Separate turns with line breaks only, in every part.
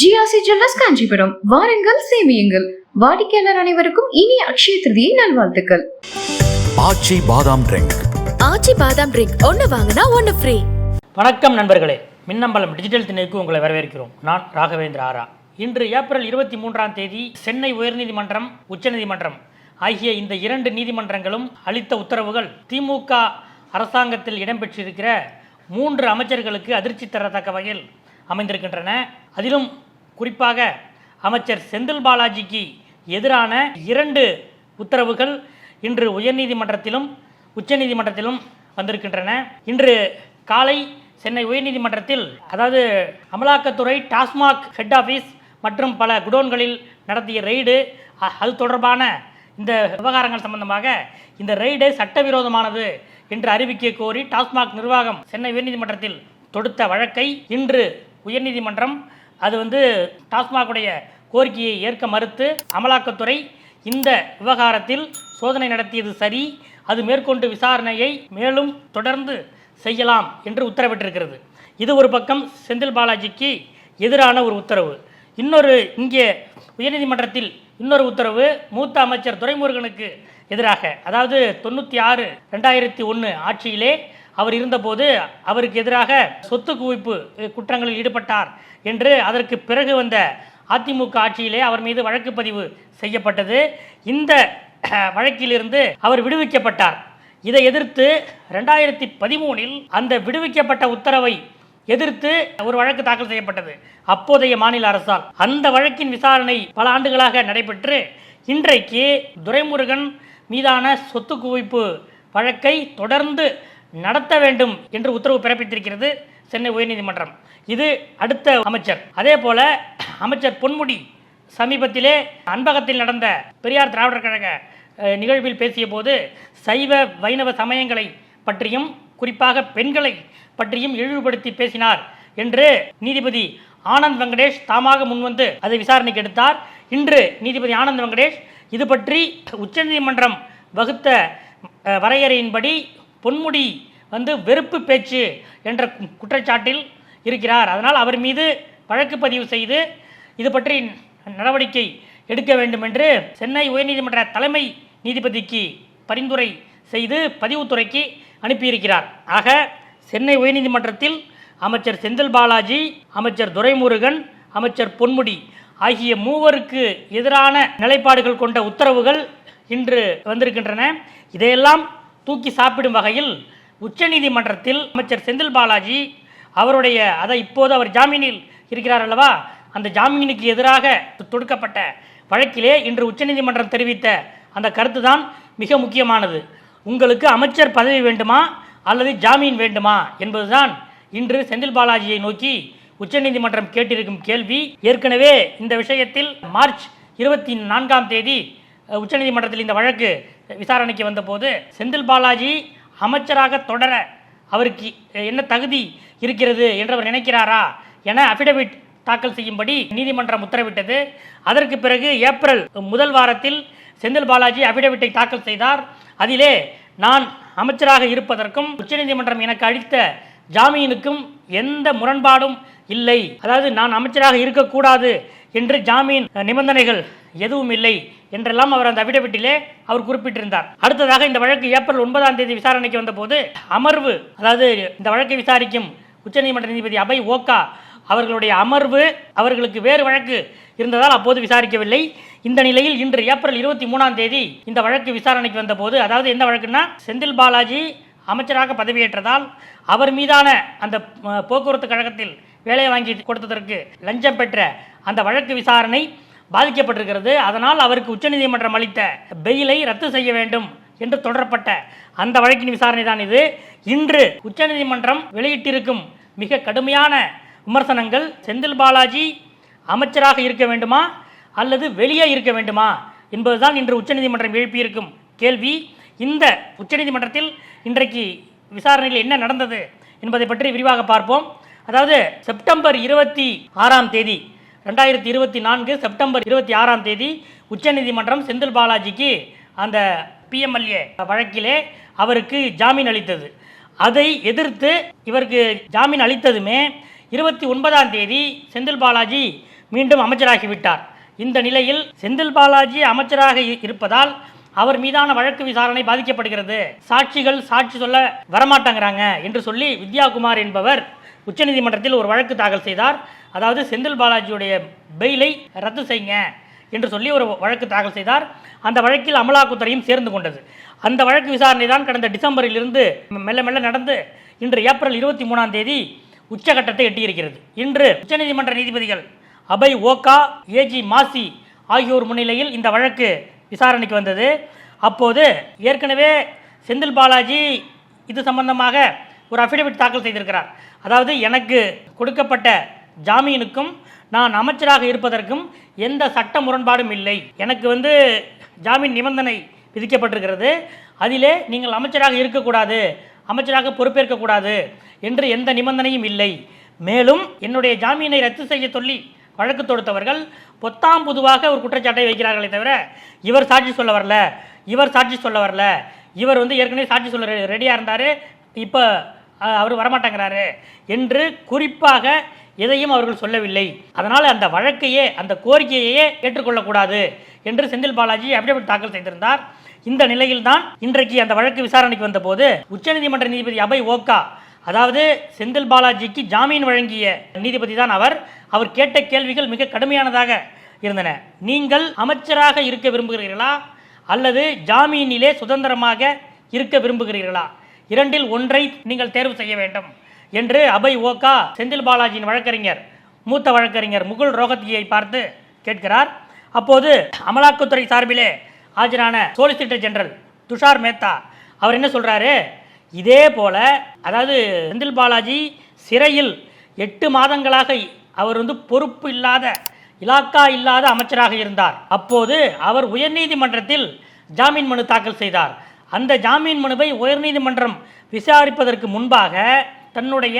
GRC jewellers Kanchipuram. வாருங்கள் சேமியுங்கள். வாடிக்கையாளர் அனைவருக்கும் இனிய அக்ஷய திருதியை நல்வாழ்த்துக்கள்.
ஆச்சி பாதாம் ட்ரிங்க்
ஆச்சி பாதாம் ட்ரிங்க் ஒன்று வாங்கினா ஒன்று ஃப்ரீ
வணக்கம் நண்பர்களே. மின்னம்பலம் டிஜிட்டல் திணைக்கு உங்களை வரவேற்கிறோம். நான் ராகவேந்திர ஆரா. இன்று ஏப்ரல் இருபத்தி மூன்றாம் தேதி சென்னை உயர்நீதிமன்றம் உச்சநீதிமன்றம் ஆகிய இந்த இரண்டு நீதிமன்றங்களும் அளித்த உத்தரவுகள் திமுக அரசாங்கத்தில் இடம்பெற்றிருக்கிற மூன்று அமைச்சர்களுக்கு அதிர்ச்சி தரத்தக்க வகையில் அமைந்திருக்கின்றன. அதிலும் குறிப்பாக அமைச்சர் செந்தில் பாலாஜிக்கு எதிரான இரண்டு உத்தரவுகள் இன்று உயர்நீதிமன்றத்திலும் உச்சநீதிமன்றத்திலும் வந்திருக்கின்றன. இன்று காலை சென்னை உயர்நீதிமன்றத்தில் அதாவது அமலாக்கத்துறை டாஸ்மாக் ஹெட் ஆஃபீஸ் மற்றும் பல குடோன்களில் நடத்திய ரெய்டு அ- அது தொடர்பான இந்த விவகாரங்கள் சம்பந்தமாக இந்த ரெய்டு சட்டவிரோதமானது என்று அறிவிக்க கோரி டாஸ்மாக் நிர்வாகம் சென்னை உயர்நீதிமன்றத்தில் தொடுத்த வழக்கை இன்று உயர்நீதிமன்றம் அது வந்து டாஸ்மாகுடைய கோரிக்கையை ஏற்க மறுத்து அமலாக்கத்துறை இந்த விவகாரத்தில் சோதனை நடத்தியது சரி. அது மேற்கொண்டு விசாரணையை மேலும் தொடர்ந்து செய்யலாம் என்று உத்தரவிட்டிருக்கிறது. இது ஒரு பக்கம் செந்தில் பாலாஜிக்கு எதிரான ஒரு உத்தரவு. இன்னொரு இங்கே உயர்நீதிமன்றத்தில் இன்னொரு உத்தரவு மூத்த அமைச்சர் துரைமுருகனுக்கு எதிராக. அதாவது தொண்ணூற்றி ஆறு ரெண்டாயிரத்தி ஒன்று ஆட்சியிலே அவர் இருந்தபோது அவருக்கு எதிராக சொத்து குவிப்பு குற்றங்களில் ஈடுபட்டார் என்று அதற்கு பிறகு வந்த அதிமுக ஆட்சியிலே அவர் மீது வழக்கு பதிவு செய்யப்பட்டது. இந்த வழக்கிலிருந்து அவர் விடுவிக்கப்பட்டார். இதை எதிர்த்து ரெண்டாயிரத்தி பதிமூனில் அந்த விடுவிக்கப்பட்ட உத்தரவை எதிர்த்து ஒரு வழக்கு தாக்கல் செய்யப்பட்டது. அப்போதைய மாநில அரசால். அந்த வழக்கின் விசாரணை பல ஆண்டுகளாக நடைபெற்று இன்றைக்கு துரைமுருகன் மீதான சொத்து குவிப்பு வழக்கை தொடர்ந்து நடத்த வேண்டும் என்று உத்தரவு பிறப்பித்திருக்கிறது சென்னை உயர்நீதிமன்றம். இது அடுத்த அமைச்சர். அதே போல அமைச்சர் பொன்முடி சமீபத்திலே அன்பகத்தில் நடந்த பெரியார் திராவிடர் கழக நிகழ்வில் பேசிய போது சைவ வைணவ சமயங்களை பற்றியும் குறிப்பாக பெண்களை பற்றியும் இழிவுபடுத்தி பேசினார் என்று நீதிபதி ஆனந்த் வெங்கடேஷ் தாமாக முன்வந்து அதை விசாரணைக்கு எடுத்தார். இன்று நீதிபதி ஆனந்த் வெங்கடேஷ் இது பற்றி உச்சநீதிமன்றம் வகுத்த வரையறையின்படி பொன்முடி வந்து வெறுப்பு பேச்சு என்ற கு- குற்றச்சாட்டில் இருக்கிறார். அதனால் அவர் மீது வழக்கு பதிவு செய்து இது பற்றி நடவடிக்கை எடுக்க வேண்டும் என்று சென்னை உயர்நீதிமன்ற தலைமை நீதிபதிக்கு பரிந்துரை செய்து பதிவுத்துறைக்கு அனுப்பியிருக்கிறார். ஆக சென்னை உயர்நீதிமன்றத்தில் அமைச்சர் செந்தில் பாலாஜி அமைச்சர் துரைமுருகன் அமைச்சர் பொன்முடி ஆகிய மூவருக்கு எதிரான நிலைப்பாடுகள் கொண்ட உத்தரவுகள் இன்று வந்திருக்கின்றன. இதையெல்லாம் தூக்கி சாப்பிடும் வகையில் உச்சநீதிமன்றத்தில் அமைச்சர் செந்தில் பாலாஜி அவருடைய அதை இப்போது அவர் ஜாமீனில் இருக்கிறார் அல்லவா அந்த ஜாமீனுக்கு எதிராக தொடுக்கப்பட்ட வழக்கிலே இன்று உச்சநீதிமன்றம் தெரிவித்த அந்த கருத்து தான் மிக முக்கியமானது. உங்களுக்கு அமைச்சர் பதவி வேண்டுமா அல்லது ஜாமீன் வேண்டுமா என்பதுதான் இன்று செந்தில் பாலாஜியை நோக்கி உச்சநீதிமன்றம் கேட்டிருக்கும் கேள்வி. ஏற்கனவே இந்த விஷயத்தில் மார்ச் இருபத்தி நான்காம் தேதி உச்சநீதிமன்றத்தில் இந்த வழக்கு விசாரணைக்கு வந்தபோது செந்தில் பாலாஜி அமைச்சராக தொடர அவருக்கு என்ன தகுதி இருக்கிறது என்று அவர் நினைக்கிறாரா என அபிடவிட் தாக்கல் செய்யும்படி நீதிமன்றம் உத்தரவிட்டது. அதற்கு பிறகு ஏப்ரல் முதல் வாரத்தில் செந்தில் பாலாஜி அபிடவிட்டை தாக்கல் செய்தார். அதிலே நான் அமைச்சராக இருப்பதற்கும் உச்சநீதிமன்றம் எனக்கு அளித்த ஜாமீனுக்கும் எந்த முரண்பாடும் இல்லை. அதாவது நான் அமைச்சராக இருக்கக்கூடாது என்று ஜாமீன் நிபந்தனைகள் எதுவும் இல்லை. என்றெல்லாம் அவர் அந்த அபிடவிட்டிலே அவர் குறிப்பிட்டிருந்தார். அடுத்ததாக இந்த வழக்கு ஏப்ரல் ஒன்பதாம் தேதி விசாரணைக்கு வந்தபோது அமர்வு அதாவது இந்த வழக்கை விசாரிக்கும் உச்சநீதிமன்ற நீதிபதி அபய் ஓகா அவர்களுடைய அமர்வு அவர்களுக்கு வேறு வழக்கு இருந்ததால் அப்போது விசாரிக்கவில்லை. இந்த நிலையில் இன்று ஏப்ரல் இருபத்தி மூணாம் தேதி இந்த வழக்கு விசாரணைக்கு வந்தபோது அதாவது எந்த வழக்குன்னா செந்தில் பாலாஜி அமைச்சராக பதவியேற்றதால் அவர் மீதான அந்த போக்குவரத்து கழகத்தில் வேலை வாங்கி கொடுத்ததற்கு லஞ்சம் பெற்ற அந்த வழக்கு விசாரணை பாதிக்கப்பட்டிருக்கிறது. அதனால் அவருக்கு உச்சநீதிமன்றம் அளித்த பெயிலை ரத்து செய்ய வேண்டும் என்று தொடரப்பட்ட அந்த வழக்கின் விசாரணை தான் இது. இன்று உச்சநீதிமன்றம் வெளியிட்டிருக்கும் மிக கடுமையான விமர்சனங்கள் செந்தில் பாலாஜி அமைச்சராக இருக்க வேண்டுமா? அல்லது வெளியே இருக்க வேண்டுமா? என்பதுதான் இன்று உச்சநீதிமன்றம் எழுப்பியிருக்கும் கேள்வி. இந்த உச்சநீதிமன்றத்தில் இன்றைக்கு விசாரணையில் என்ன நடந்தது என்பதை பற்றி விரிவாக பார்ப்போம். அதாவது செப்டம்பர் இருபத்தி ஆறாம் தேதி ரெண்டாயிரத்தி இருபத்தி நான்கு செப்டம்பர் இருபத்தி ஆறாம் தேதி உச்சநீதிமன்றம் செந்தில் பாலாஜிக்கு அந்த பிஎம்எல்ஏ வழக்கிலே அவருக்கு ஜாமீன் அளித்தது. அதை எதிர்த்து இவருக்கு ஜாமீன் அளித்ததுமே இருபத்தி ஒன்பதாம் தேதி செந்தில் பாலாஜி மீண்டும் அமைச்சராகிவிட்டார். இந்த நிலையில் செந்தில் பாலாஜி அமைச்சராக இருப்பதால் அவர் மீதான வழக்கு விசாரணை பாதிக்கப்படுகிறது. சாட்சிகள் சாட்சி சொல்ல வரமாட்டாங்கிறாங்க என்று சொல்லி வித்யாகுமார் என்பவர் உச்சநீதிமன்றத்தில் ஒரு வழக்கு தாக்கல் செய்தார். அதாவது செந்தில் பாலாஜியுடைய பெயிலை ரத்து செய்யுங்க என்று சொல்லி ஒரு வழக்கு தாக்கல் செய்தார். அந்த வழக்கில் அமலாக்கத்துறையும் சேர்ந்து கொண்டது. அந்த வழக்கு விசாரணை தான் கடந்த டிசம்பரிலிருந்து மெல்ல மெல்ல நடந்து இன்று ஏப்ரல் இருபத்தி மூணாம் தேதி உச்சகட்டத்தை எட்டியிருக்கிறது. இன்று உச்சநீதிமன்ற நீதிபதிகள் அபய் ஓகா ஏஜி மாசி ஆகியோர் முன்னிலையில் இந்த வழக்கு விசாரணைக்கு வந்தது. அப்போது ஏற்கனவே செந்தில் பாலாஜி இது சம்பந்தமாக ஒரு அஃபிடவிட் தாக்கல் செய்திருக்கிறார். அதாவது எனக்கு கொடுக்கப்பட்ட ஜாமீனுக்கும் நான் அமைச்சராக இருப்பதற்கும் எந்த சட்ட முரண்பாடும் இல்லை. எனக்கு வந்து ஜாமீன் நிபந்தனை விதிக்கப்பட்டிருக்கிறது. அதிலே நீங்கள் அமைச்சராக இருக்கக்கூடாது அமைச்சராக பொறுப்பேற்கக்கூடாது என்று எந்த நிபந்தனையும் இல்லை. மேலும் என்னுடைய ஜாமீனை ரத்து செய்ய சொல்லி வழக்கு தொடுத்தவர்கள் பொத்தாம் பொதுவாக ஒரு குற்றச்சாட்டை வைக்கிறார்களே தவிர இவர் சாட்சி சொல்ல வரல இவர் சாட்சி சொல்ல வரல இவர் வந்து ஏற்கனவே சாட்சி சொல்ல ரெடியாக இருந்தார் இப்போ அவர் வரமாட்டேங்கிறாரு என்று குறிப்பாக எதையும் அவர்கள் சொல்லவில்லை. அதனால் அந்த வழக்கையே அந்த கோரிக்கையையே ஏற்றுக்கொள்ளக்கூடாது என்று செந்தில் பாலாஜி அபிடவிட் தாக்கல் செய்திருந்தார். இந்த நிலையில்தான் இன்றைக்கு அந்த வழக்கு விசாரணைக்கு வந்தபோது உச்சநீதிமன்ற நீதிபதி அபய் ஓக்கா அதாவது செந்தில் பாலாஜிக்கு ஜாமீன் வழங்கிய நீதிபதி தான் அவர். அவர் கேட்ட கேள்விகள் மிக கடுமையானதாக இருந்தன. நீங்கள் அமைச்சராக இருக்க விரும்புகிறீர்களா? அல்லது ஜாமீனிலே சுதந்திரமாக இருக்க விரும்புகிறீர்களா? இரண்டில் ஒன்றை நீங்கள் தேர்வு செய்ய வேண்டும். என்று அபய் ஓகா செந்தில் பாலாஜியின் வழக்கறிஞர் மூத்த வழக்கறிஞர் முகுல் ரோஹத்கியை பார்த்து கேட்கிறார். அப்போது அமலாக்கத்துறை சார்பிலே ஆஜரான சோலிசிட்டர் ஜெனரல் துஷார் மேத்தா அவர் என்ன சொல்கிறாரு இதே போல அதாவது செந்தில் பாலாஜி சிறையில் எட்டு மாதங்களாக அவர் வந்து பொறுப்பு இல்லாத இலாக்கா இல்லாத அமைச்சராக இருந்தார். அப்போது அவர் உயர்நீதிமன்றத்தில் ஜாமீன் மனு தாக்கல் செய்தார். அந்த ஜாமீன் மனுவை உயர்நீதிமன்றம் விசாரிப்பதற்கு முன்பாக தன்னுடைய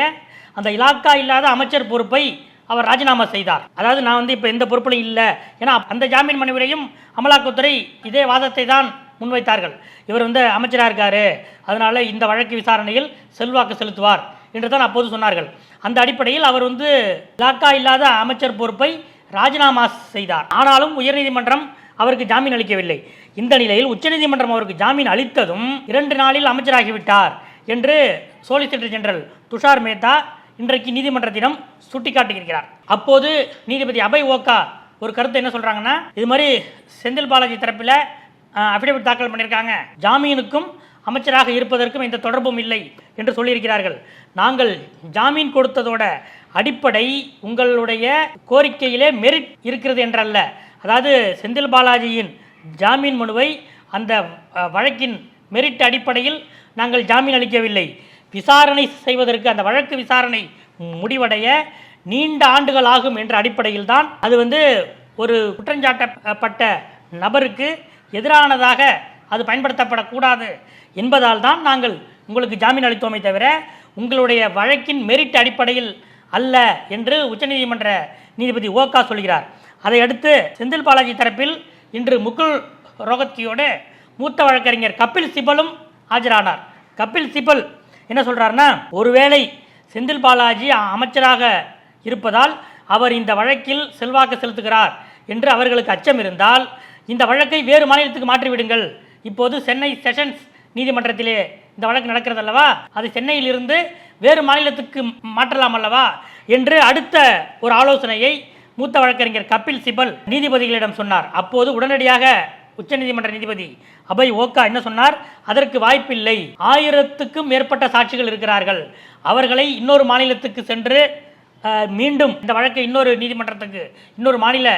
அந்த இலாக்கா இல்லாத அமைச்சர் பொறுப்பை அவர் ராஜினாமா செய்தார். அதாவது நான் வந்து இப்போ எந்த பொறுப்பிலும் இல்லை. ஏன்னா அந்த ஜாமீன் மனுவிலையும் அமலாக்கத்துறை இதே வாதத்தை தான் முன்வைத்தார்கள். இவர் வந்து அமைச்சராக இருக்கார். அதனால் இந்த வழக்கு விசாரணையில் செல்வாக்கு செலுத்துவார் என்று தான் அப்போது சொன்னார்கள். அந்த அடிப்படையில் அவர் வந்து இலாக்கா இல்லாத அமைச்சர் பொறுப்பை ராஜினாமா செய்தார். ஆனாலும் உயர்நீதிமன்றம் அவருக்கு ஜாமீன் அளிக்கவில்லை. இந்த நிலையில் உச்சநீதிமன்றம் அவருக்கு ஜாமீன் அளித்ததும் இரண்டு நாளில் அமைச்சராகிவிட்டார் என்று சோலிசிட்டர் ஜெனரல் துஷார் மேத்தா இன்றைக்கு நீதிமன்றத்திடம் சுட்டிக்காட்டியிருக்கிறார். அப்போது நீதிபதி அபய் ஓகா ஒரு கருத்து என்ன சொல்றாங்கன்னா இது மாதிரி செந்தில் பாலாஜி தரப்பில் அஃபிடவிட் தாக்கல் பண்ணியிருக்காங்க. ஜாமீனுக்கும் அமைச்சராக இருப்பதற்கும் எந்த தொடர்பும் இல்லை என்று சொல்லியிருக்கிறார்கள். நாங்கள் ஜாமீன் கொடுத்ததோட அடிப்படை உங்களுடைய கோரிக்கையிலே மெரிட் இருக்கிறது என்றல்ல. அதாவது செந்தில் பாலாஜியின் ஜாமீன் மனுவை அந்த வழக்கின் மெரிட் அடிப்படையில் நாங்கள் ஜாமீன் அளிக்கவில்லை. விசாரணை செய்வதற்கு அந்த வழக்கு விசாரணை முடிவடைய நீண்ட ஆண்டுகள் ஆகும் என்ற அடிப்படையில் தான் அது வந்து ஒரு குற்றஞ்சாட்டப்பட்ட நபருக்கு எதிரானதாக அது பயன்படுத்தப்படக்கூடாது என்பதால் தான் நாங்கள் உங்களுக்கு ஜாமீன் அளித்தோமே தவிர உங்களுடைய வழக்கின் மெரிட் அடிப்படையில் அல்ல என்று உச்சநீதிமன்ற நீதிபதி ஓகா சொல்கிறார். அதையடுத்து செந்தில் பாலாஜி தரப்பில் இன்று முகுல் ரோகத்தியோடு மூத்த வழக்கறிஞர் கபில் சிபலும் ஆஜரானார். கபில் சிபல் என்ன சொல்கிறாருன்னா ஒருவேளை செந்தில் பாலாஜி அமைச்சராக இருப்பதால் அவர் இந்த வழக்கில் செல்வாக்கு செலுத்துகிறார் என்று அவர்களுக்கு அச்சம் இருந்தால் இந்த வழக்கை வேறு மாநிலத்துக்கு மாற்றிவிடுங்கள். இப்போது சென்னை செஷன்ஸ் நீதிமன்றத்திலே இந்த வழக்கு நடக்கிறது அல்லவா அது சென்னையிலிருந்து வேறு மாநிலத்துக்கு மாற்றலாம் அல்லவா என்று அடுத்த ஒரு ஆலோசனையை மூத்த வழக்கறிஞர் கபில் சிபல் நீதிபதிகளிடம் சொன்னார். அப்போது உடனடியாக உச்சநீதிமன்ற நீதிபதி அபய் ஓக்கா என்ன சொன்னார்? அதற்கு வாய்ப்பில்லை. ஆயிரத்துக்கும் மேற்பட்ட சாட்சிகள் இருக்கிறார்கள். அவர்களை இன்னொரு மாநிலத்துக்கு சென்று மீண்டும் இந்த வழக்கை இன்னொரு நீதிமன்றத்துக்கு இன்னொரு மாநில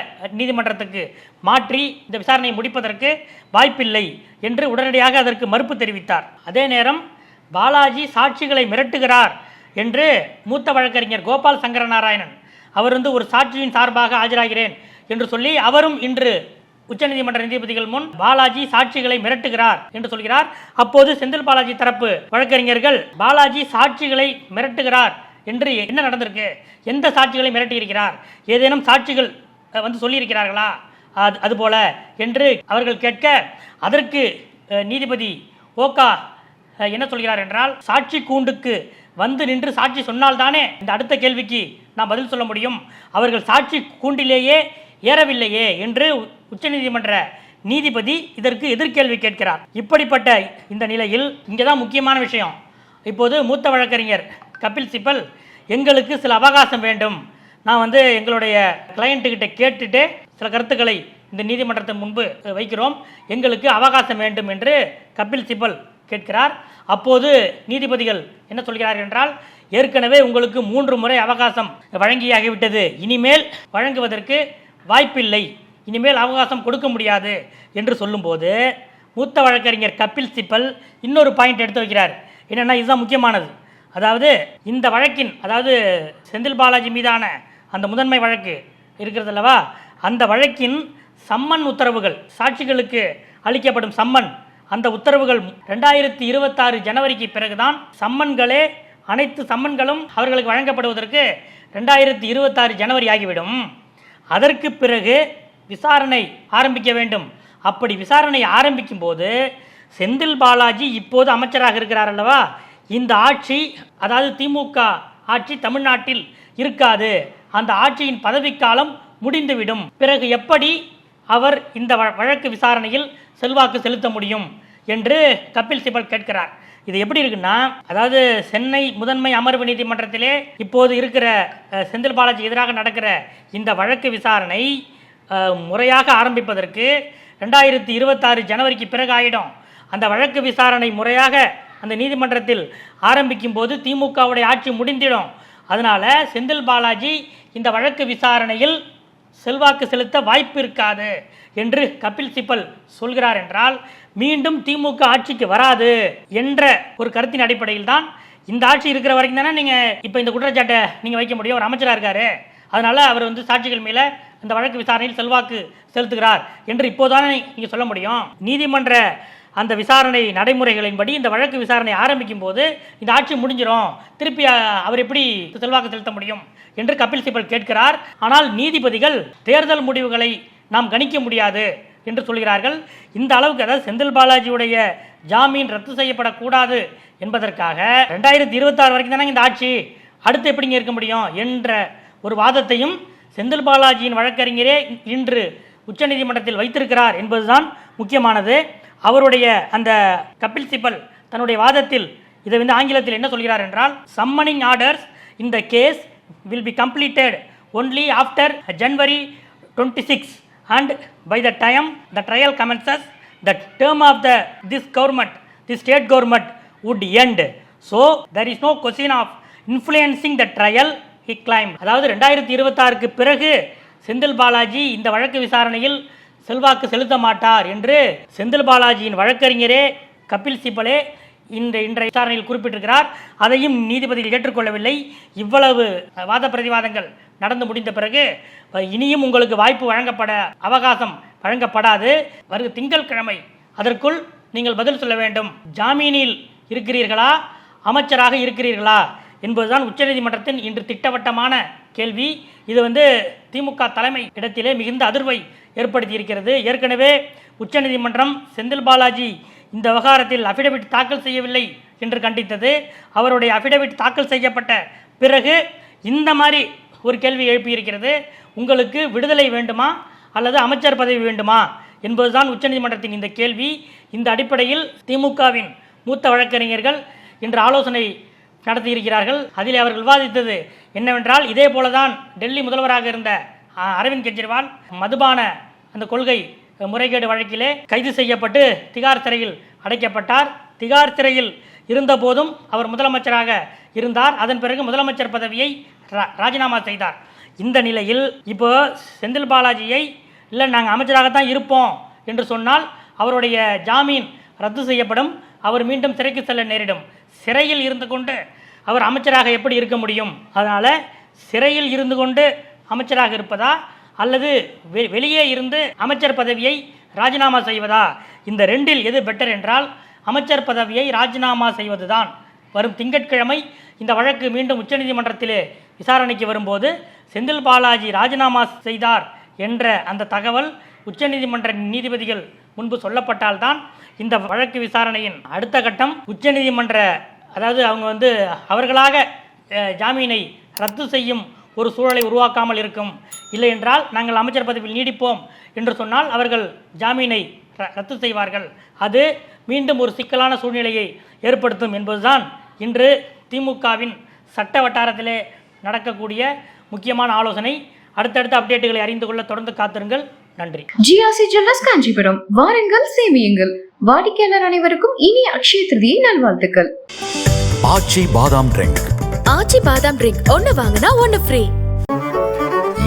நீதிமன்றத்துக்கு மாற்றி இந்த விசாரணையை முடிப்பதற்கு வாய்ப்பில்லை என்று உடனடியாக அதற்கு மறுப்பு தெரிவித்தார். அதே நேரம் பாலாஜி சாட்சிகளை மிரட்டுகிறார் என்று மூத்த வழக்கறிஞர் கோபால் சங்கரநாராயணன் அவர் வந்து ஒரு சாட்சியின் சார்பாக ஆஜராகிறேன் என்று சொல்லி அவரும் இன்று உச்சநீதிமன்ற நீதிபதிகள் முன் பாலாஜி சாட்சிகளை மிரட்டுகிறார் என்று சொல்கிறார். அப்போது செந்தில் பாலாஜி தரப்பு வழக்கறிஞர்கள் பாலாஜி சாட்சிகளை மிரட்டுகிறார் என்று என்ன நடந்திருக்கு? எந்த சாட்சிகளை மிரட்டியிருக்கிறார்? ஏதேனும் சாட்சிகள் வந்து சொல்லியிருக்கிறார்களா? அது அதுபோல என்று அவர்கள் கேட்க அதற்கு நீதிபதி ஓகா என்ன சொல்கிறார் என்றால் சாட்சி கூண்டுக்கு வந்து நின்று சாட்சி சொன்னால்தானே இந்த அடுத்த கேள்விக்கு நாம் பதில் சொல்ல முடியும். அவர்கள் சாட்சி கூண்டிலேயே ஏறவில்லையே என்று உச்சநீதிமன்ற நீதிபதி இதற்கு எதிர்கேள்வி கேட்கிறார். இப்படிப்பட்ட இந்த நிலையில் இங்கே தான் முக்கியமான விஷயம். இப்போது மூத்த வழக்கறிஞர் கபில் சிபல் எங்களுக்கு சில அவகாசம் வேண்டும். நான் வந்து எங்களுடைய கிளையண்ட்டுக்கிட்ட கேட்டுட்டு சில கருத்துக்களை இந்த நீதிமன்றத்தின் முன்பு வைக்கிறோம். எங்களுக்கு அவகாசம் வேண்டும் என்று கபில் சிபல் கேட்கிறார். அப்போது நீதிபதிகள் என்ன சொல்கிறார் என்றால் ஏற்கனவே உங்களுக்கு மூன்று முறை அவகாசம் வழங்கியாகிவிட்டது. இனிமேல் வழங்குவதற்கு வாய்ப்பில்லை. இனிமேல் அவகாசம் கொடுக்க முடியாது என்று சொல்லும்போது மூத்த வழக்கறிஞர் கபில் சிப்பல் இன்னொரு பாயிண்ட் எடுத்து வைக்கிறார். என்னென்னா இதுதான் முக்கியமானது. அதாவது இந்த வழக்கின் அதாவது செந்தில் பாலாஜி மீதான அந்த முதன்மை வழக்கு இருக்கிறது அல்லவா? அந்த வழக்கின் சம்மன் உத்தரவுகள் சாட்சிகளுக்கு அளிக்கப்படும் சம்மன் அந்த உத்தரவுகள் ரெண்டாயிரத்தி இருபத்தாறு ஜனவரிக்கு பிறகுதான் சம்மன்களே அனைத்து சம்மன்களும் அவர்களுக்கு வழங்கப்படுவதற்கு ரெண்டாயிரத்தி இருபத்தாறு ஜனவரி ஆகிவிடும். அதற்கு பிறகு விசாரணை ஆரம்பிக்க வேண்டும். அப்படி விசாரணை ஆரம்பிக்கும் போது செந்தில் பாலாஜி இப்போது அமைச்சராக இருக்கிறார் அல்லவா? இந்த ஆட்சி அதாவது திமுக ஆட்சி தமிழ்நாட்டில் இருக்காது. அந்த ஆட்சியின் பதவிக்காலம் முடிந்துவிடும். பிறகு எப்படி அவர் இந்த வ- வழக்கு விசாரணையில் செல்வாக்கு செலுத்த முடியும் என்று கபில் சிபல் கேட்கிறார். இது எப்படி இருக்குன்னா அதாவது சென்னை முதன்மை அமர்வு நீதிமன்றத்திலே இப்போது இருக்கிற செந்தில் பாலாஜி எதிராக நடக்கிற இந்த வழக்கு விசாரணை முறையாக ஆரம்பிப்பதற்கு ரெண்டாயிரத்தி இருபத்தாறு ஜனவரிக்கு பிறகு ஆயிடும் அந்த வழக்கு விசாரணை முறையாக அந்த நீதிமன்றத்தில் ஆரம்பிக்கும் போது திமுகவுடைய ஆட்சி முடிந்திடும். அதனால் செந்தில் பாலாஜி இந்த வழக்கு விசாரணையில் செல்வாக்கு செலுத்த வாய்ப்பு இருக்காது என்று கபில் சிப்பல் சொல்கிறார் என்றால் மீண்டும் திமுக ஆட்சிக்கு வராது என்ற ஒரு கருத்தின் அடிப்படையில் தான் இந்த ஆட்சி இருக்கிற வரைக்கும் தானே நீங்கள் இப்போ இந்த குற்றச்சாட்டை நீங்கள் வைக்க முடியும் ஒரு அமைச்சராக இருக்காரு. அதனால் அவர் வந்து சாட்சிகள் மேலே இந்த வழக்கு விசாரணையில் செல்வாக்கு செலுத்துகிறார் என்று இப்போதானே நீங்கள் சொல்ல முடியும். நீதிமன்ற அந்த விசாரணை நடைமுறைகளின்படி இந்த வழக்கு விசாரணை ஆரம்பிக்கும் போது இந்த ஆட்சி முடிஞ்சிடும் திருப்பி அவர் எப்படி செல்வாக்கு செலுத்த முடியும் என்று கபில் சிபல் கேட்கிறார். ஆனால் நீதிபதிகள் தேர்தல் முடிவுகளை நாம் கணிக்க முடியாது என்று சொல்கிறார்கள். இந்த அளவுக்கு அதாவது செந்தில் பாலாஜியுடைய ஜாமீன் ரத்து செய்யப்படக்கூடாது என்பதற்காக ரெண்டாயிரத்தி இருபத்தாறு வரைக்கும் தானே இந்த ஆட்சி? அடுத்து எப்படிங்க இருக்க முடியும் என்ற ஒரு வாதத்தையும் செந்தில் பாலாஜியின் வழக்கறிஞரே இன்று உச்சநீதிமன்றத்தில் வைத்திருக்கிறார் என்பதுதான் முக்கியமானது அவருடைய அந்த கபில் சிபல் தன்னுடைய வாதத்தில் இதை வந்து ஆங்கிலத்தில் என்ன சொல்கிறார் என்றால் சம்மனிங் ஆர்டர்ஸ் இந்த case will be completed only after January twenty six and by the time the trial commences the term of the this government the state government would end so there is no question of influencing the trial he claim அதாவது ரெண்டாயிரத்தி இருபத்தாறுக்கு பிறகு செந்தில் பாலாஜி இந்த வழக்கு விசாரணையில் செல்வாக்கு செலுத்த மாட்டார் என்று செந்தில் பாலாஜியின் வழக்கறிஞரே கபில் சிபலே இந்த இன்றைய விசாரணையில் குறிப்பிட்டிருக்கிறார். அதையும் நீதிபதிகள் ஏற்றுக்கொள்ளவில்லை. இவ்வளவு வாத பிரதிவாதங்கள் நடந்து முடிந்த பிறகு இனியும் உங்களுக்கு வாய்ப்பு வழங்கப்பட அவகாசம் வழங்கப்படாது. வருகிற திங்கட்கிழமை அதற்குள் நீங்கள் பதில் சொல்ல வேண்டும். ஜாமீனில் இருக்கிறீர்களா? அமைச்சராக இருக்கிறீர்களா? என்பதுதான் உச்சநீதிமன்றத்தின் இன்று திட்டவட்டமான கேள்வி. இது வந்து திமுக தலைமை இடத்திலே மிகுந்த அதிர்வை ஏற்படுத்தி இருக்கிறது ஏற்கனவே உச்சநீதிமன்றம் செந்தில் பாலாஜி இந்த விவகாரத்தில் அஃபிடவிட் தாக்கல் செய்யவில்லை என்று கண்டித்தது. அவருடைய அஃபிடவிட் தாக்கல் செய்யப்பட்ட பிறகு இந்த மாதிரி ஒரு கேள்வி எழுப்பியிருக்கிறது. உங்களுக்கு விடுதலை வேண்டுமா? அல்லது அமைச்சர் பதவி வேண்டுமா? என்பதுதான் உச்சநீதிமன்றத்தின் இந்த கேள்வி. இந்த அடிப்படையில் திமுகவின் மூத்த வழக்கறிஞர்கள் இன்று ஆலோசனை நடத்தியிருக்கிறார்கள். அதில் அவர்கள் விவாதித்தது என்னவென்றால் இதே போலதான் டெல்லி முதல்வராக இருந்த அரவிந்த் கெஜ்ரிவால் மதுபான அந்த கொள்கை முறைகேடு வழக்கிலே கைது செய்யப்பட்டு திகார் சிறையில் அடைக்கப்பட்டார். திகார் சிறையில் இருந்தபோதும் அவர் முதலமைச்சராக இருந்தார். அதன் பிறகு முதலமைச்சர் பதவியை ரா- ராஜினாமா செய்தார். இந்த நிலையில் இப்போ செந்தில் பாலாஜியை இல்லை நாங்கள் அமைச்சராகத்தான் இருப்போம் என்று சொன்னால் அவருடைய ஜாமீன் ரத்து செய்யப்படும். அவர் மீண்டும் சிறைக்கு செல்ல நேரிடும். சிறையில் இருந்து கொண்டு அவர் அமைச்சராக எப்படி இருக்க முடியும்? அதனால் சிறையில் இருந்து கொண்டு அமைச்சராக இருப்பதா? அல்லது வெ- வெளியே இருந்து அமைச்சர் பதவியை ராஜினாமா செய்வதா? இந்த ரெண்டில் எது பெட்டர் என்றால் அமைச்சர் பதவியை ராஜினாமா செய்வதுதான். வரும் திங்கட்கிழமை இந்த வழக்கு மீண்டும் உச்சநீதிமன்றத்திலே விசாரணைக்கு வரும்போது செந்தில் பாலாஜி ராஜினாமா செய்தார் என்ற அந்த தகவல் உச்சநீதிமன்ற நீதிபதிகள் முன்பு சொல்லப்பட்டால்தான் இந்த வழக்கு விசாரணையின் அடுத்த கட்டம் உச்சநீதிமன்ற அதாவது அவங்க வந்து அவர்களாக ஜாமீனை ரத்து செய்யும் ஒரு சூழலை உருவாக்காமல் இருக்கும். இல்லை என்றால் நாங்கள் அமைச்சர் பதவியில் நீடிப்போம் என்று சொன்னால் அவர்கள் ஜாமீனை ர- ரத்து செய்வார்கள். அது மீண்டும் ஒரு சிக்கலான சூழ்நிலையை ஏற்படுத்தும் என்பதுதான் இன்று திமுகவின் சட்ட வட்டாரத்திலே நடக்கக்கூடிய முக்கியமான ஆலோசனை. அடுத்தடுத்த அப்டேட்டுகளை அறிந்து கொள்ள தொடர்ந்து காத்திருங்கள். நன்றி.
GRC jewellers Kanchipuram. வாருங்கள் சேமியுங்கள். வாடிக்கையாளர் அனைவருக்கும் இனிய அக்ஷய திருதியை நல்வாழ்த்துக்கள்.
ஆச்சி பாதாம் ட்ரிங்க்.
ஆச்சி பாதாம் ட்ரிங்க். ஒன்னு வாங்கினா ஒன்னு ஃப்ரீ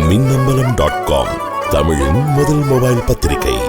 மின்னம்பலம் டாட் காம் தமிழின் முதல் மொபைல் பத்திரிகை.